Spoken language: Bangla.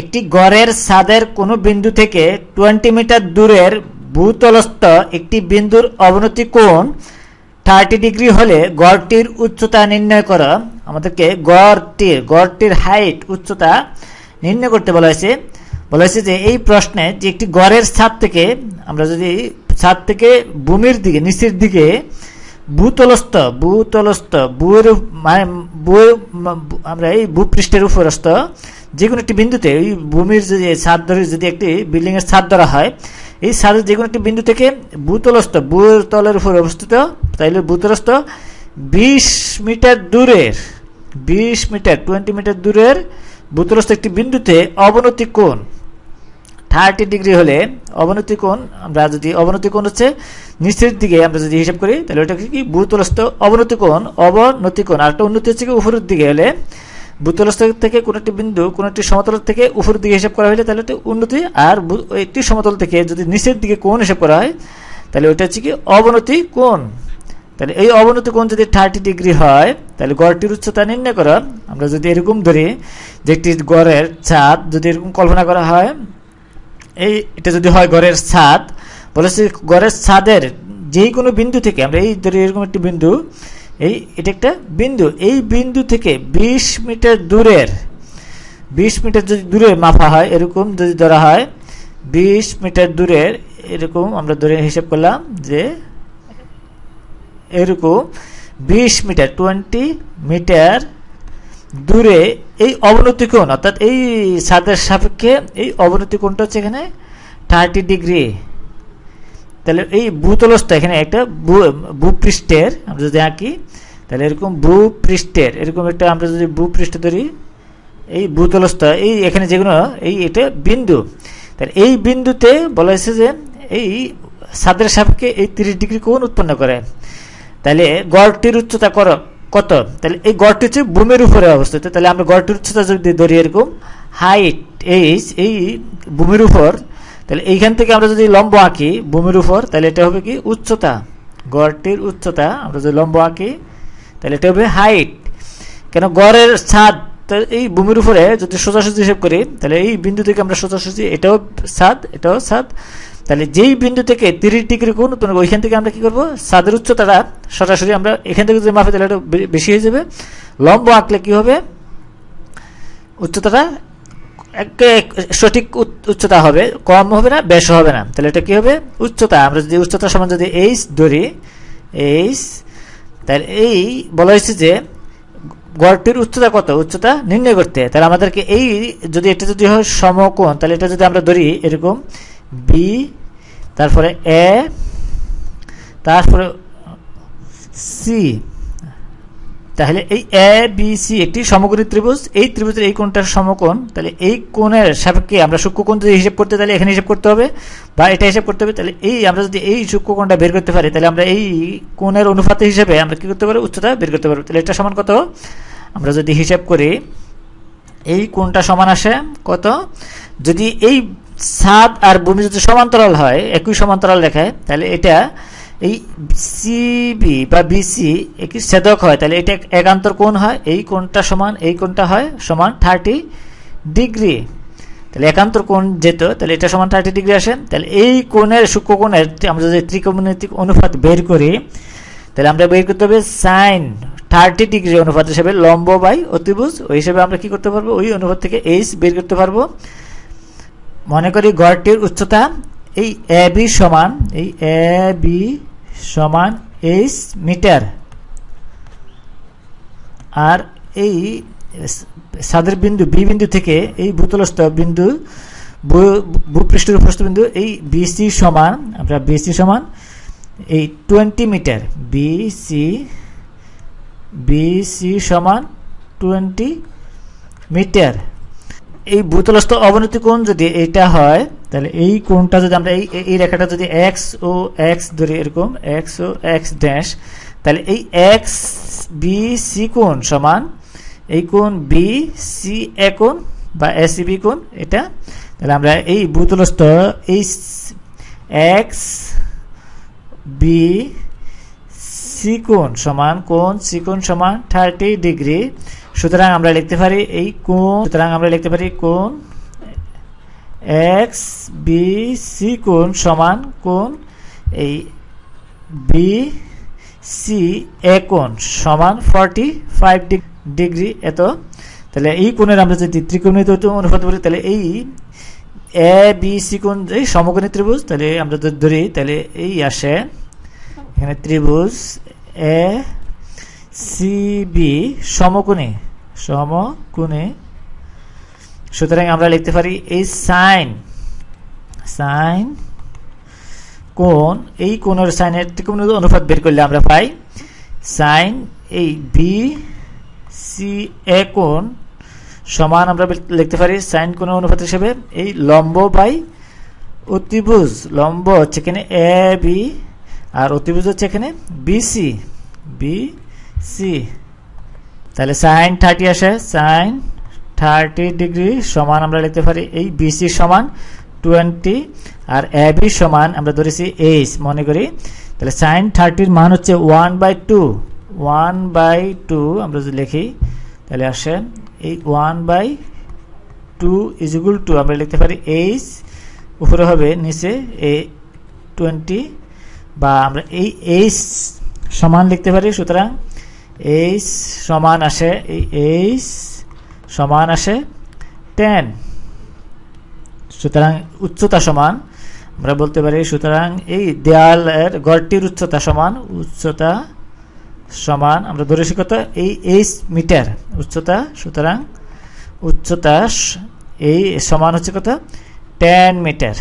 একটি গড়ের ছাদের কোনো বিন্দু থেকে টোয়েন্টি মিটার দূরের ভূতলস্থ একটি বিন্দুর অবনতি কোণ থার্টি ডিগ্রি হলে গড়টির উচ্চতা নির্ণয় করা। আমাদেরকে গড়টির গড়টির হাইট, উচ্চতা নির্ণয় করতে বলা হয়েছে। বলা হয়েছে যে এই প্রশ্নে যে একটি গড়ের ছাদ থেকে, আমরা যদি ছাদ থেকে ভূমির দিকে, নিচের দিকে ভূতলস্থ ভূতলস্থ বুয়ের মানে আমরা এই ভূপৃষ্ঠের উপরস্থ যে কোনো একটি বিন্দুতে, এই ভূমির যে ছাদ ধরে যদি একটি বিল্ডিং এর ছাদ ধরা হয়, এই ছাদের যে কোনো একটি বিন্দু থেকে ভূতলস্থ বুয়ের তলের উপর অবস্থিত, তাইলে ভূতলস্থ বিশ মিটার দূরের, বিশ মিটার টোয়েন্টি মিটার দূরের ভূতলস্থ একটি বিন্দুতে অবনতি কোণ থার্টি ডিগ্রি হলে অবনতি কোণ, আমরা যদি অবনতি কোণ হচ্ছে নিচের দিকে আমরা যদি হিসাব করি, তাহলে ওটা কি? ভূতলস্থ অবনতি কোণ অবনতি কোণ আর একটা উন্নতি হচ্ছে কি উপরের দিকে হলে ভূতলস্থ থেকে কোনো একটি বিন্দু, কোনো একটি সমতল থেকে উপরের দিকে হিসাব করা হলে তাহলে উন্নতি আর একটি সমতল থেকে যদি নিচের দিকে কোণ হিসাব করা হয়, তাহলে ওটা হচ্ছে কি অবনতি কোণ। তাহলে এই অবনতি কোণ যদি থার্টি ডিগ্রি হয়, তাহলে গড়টির উচ্চতা নির্ণয় করা। আমরা যদি এরকম ধরি যে একটি গড়ের ছাদ যদি এরকম কল্পনা করা হয়, এই এটা যদি হয় গড়ের ছাদ বলেছে গড়ের ছাদের যেই কোনো বিন্দু থেকে, আমরা এই ধরি এরকম একটি বিন্দু এই, এটা একটা বিন্দু। এই বিন্দু থেকে বিশ মিটার দূরের, বিশ মিটার যদি দূরে মাপা হয়, এরকম যদি ধরা হয়, বিশ মিটার দূরের, এরকম আমরা ধরে হিসাব করলাম যে এরকম বিশ মিটার, টোয়েন্টি মিটার দূরে এই অবনতি কোণ, অর্থাৎ এই ছাদের সাপেক্ষে এই অবনতি কোণটা হচ্ছে এখানে থার্টি ডিগ্রি। তাহলে এই ভূতলস্থ এখানে একটা ভূপৃষ্ঠের, আমরা যদি আঁকি, তাহলে এরকম ভূপৃষ্ঠের, এরকম একটা আমরা যদি ভূপৃষ্ঠ ধরি, এই ভূতলস্থ এই এখানে যেগুলো, এই এটা বিন্দু। তাহলে এই বিন্দুতে বলা হয়েছে যে এই ছাদের সাপকে এই তিরিশ ডিগ্রি কোণ উৎপন্ন করে। তাহলে গড়টির উচ্চতা কর, কত? তাহলে এই গড়টি হচ্ছে ভূমির উপরে অবস্থিত। তাহলে আমরা গড়টির উচ্চতা যদি ধরি এরকম হাইট এইচ এই ভূমির উপর তাহলে এইখান থেকে আমরা যদি লম্ব আঁকি ভূমির উপর, তাহলে এটা হবে কি? উচ্চতা। গড়টির উচ্চতা আমরা যদি লম্ব আঁকি, তাহলে এটা হবে হাইট কেন? গড়ের ছাদ এই ভূমির উপরে যদি সোজাসুজি হিসেব করি, তাহলে এই বিন্দু থেকে আমরা সোজাসুজি, এটাও ছাদ এটাও ছাদ। তাহলে যেই বিন্দু থেকে তিরিশ ডিগ্রি কোণ উৎপন্ন ওইখান থেকে আমরা কি করব? ছাদের উচ্চতাটা সরাসরি আমরা এখান থেকে যদি মাপি, তাহলে এটা বেশি হয়ে যাবে। লম্ব আঁকলে কি হবে? উচ্চতাটা সঠিক উচ্চ- উচ্চতা হবে, কম হবে না, বেশ হবে না। তাহলে এটা কি হবে? উচ্চতা। আমরা যদি উচ্চতা সমান যদি এইচ ধরি এইচ তাহলে এই বলা হয়েছে যে গড়টির উচ্চতা কত? উচ্চতা নির্ণয় করতে। তাহলে আমাদেরকে এই যদি এটা যদি হয় সমকোণ, তাহলে এটা যদি আমরা ধরি এরকম বি তারপরে এ তারপরে সি তাহলে এই এ বি সি একটি সমকোণী ত্রিভুজ। এই ত্রিভুজের এই কোণটার সমকোণ, তাহলে এই কোণের সাপেক্ষে আমরা সূক্ষ্মকোণ যদি হিসাব করতে, তাহলে এখানে হিসাব করতে হবে। বা এটা হিসাব করতে হবে, তাহলে এই আমরা যদি এই সূক্ষ্মকোণটা বের করতে পারি, তাহলে আমরা এই কোণের অনুপাতে হিসেবে আমরা কি করতে পারি উচ্চতা বের করতে পারব। তাহলে এটা সমান কত? আমরা যদি হিসাব করি, এই কোণটা সমান আসে কত? যদি এই ছাদ আর ভূমি যদি সমান্তরাল হয়, একই সমান্তরাল দেখায় তাহলে এটা এই সিবি বা বিসি একটি ছেদক হয়। তাহলে এটা একান্তর কোণ হয়, এই কোণটা সমান, এই কোণটা হয় সমান থার্টি ডিগ্রি তাহলে একান্তর কোণ যেত, তাহলে এটা সমান থার্টি ডিগ্রি আসে। তাহলে এই কোণের সূক্ষ্ম কোণের আমরা যদি ত্রিকোণমিতিক অনুপাত বের করি, তাহলে আমরা বের করতে হবে সাইন থার্টি ডিগ্রি অনুপাত হিসেবে লম্ব বাই অতিভুজ। ওই হিসেবে আমরা কি করতে পারব? ওই অনুপাত থেকে এইচ বের করতে পারব। মনে করি গড়টির উচ্চতা এই এ বি সমান, এই এ বি সমান এইচ মিটার আর এই সাদের বিন্দু বি বিন্দু থেকে এই ভূতলস্থ বিন্দু ভূপৃষ্ঠের উপস্থ বিন্দু এই বিসি সমান, আমরা বিসি সমান এই টোয়েন্টি মিটার বিসি বিসি সমান টোয়েন্টি মিটার এই ভূতলস্থ অবনতি কোণ যদি এটা হয়, তাহলে এই কোণটা যদি আমরা এই এই রেখাটা যদি এক্স ও এক্স ধরি এরকম এক্স ও এক্স ড্যাশ তাহলে এই এক্স বি সি কোণ সমান এই কোণ বি সি এ কোণ বা এসিবি কোণ, এটা, তাহলে আমরা এই ভূতলস্থ এই এক্স বি সি কোণ সমান কোণ সি কোণ সমান থার্টি ডিগ্রি সুতরাং আমরা লিখতে পারি এই কোণ, সুতরাং আমরা লিখতে পারি কোণ এক্স বি সি কোণ সমান কোণ এই বি সি এ কোণ সমান ফর্টি ফাইভ ডিগ্রি এত, তাহলে এই কোণের আমরা যদি ত্রিকোণিত অনুপাত করি তাহলে এই এ বি সি কোণ এই সমকোণী ত্রিভুজ, তাহলে আমরা যদি ধরি, তাহলে এই আসে এখানে ত্রিভুজ এ, সি, বি, সমকোণী। সমকোণী। সুতরাং আমরা লিখতে পারি এই সাইন সাইন কোণ, এই কোণের সাইনের ত্রিকোণ অনুপাত বের করলে আমরা পাই সাইন এই বি, সি, এ কোণ সমান আমরা লিখতে পারি সাইন কোণের অনুপাত হিসেবে এই লম্ব বাই অতিভুজ। লম্ব হচ্ছে এখানে এ, বি আর অতিভুজ হচ্ছে এখানে বিসি বি সি তাহলে সাইন থার্টি আসে সাইন থার্টি ডিগ্রি সমান আমরা লিখতে পারি এই বিসি সমান টোয়েন্টি আর এ বি সমান আমরা ধরেছি এইচ মনে করি। তাহলে সাইন থার্টির মান হচ্ছে one by two one by two আমরা যদি লিখি, তাহলে আসে এই one by two is equal to আমরা লিখতে পারি এইচ উপরে হবে নিচে এ টোয়েন্টি বা আমরা এই এইচ সমান লিখতে পারি, সুতরাং এইচ সমান আসে, এই এইচ সমান আসে টেন সুতরাং উচ্চতা সমান, আমরা বলতে পারি, সুতরাং এই দেয়ালের গড়টির উচ্চতা সমান উচ্চতা সমান, আমরা ধরেছি কত? এই এইচ মিটার উচ্চতা, সুতরাং উচ্চতা এই সমান হচ্ছে কত? Ten metre.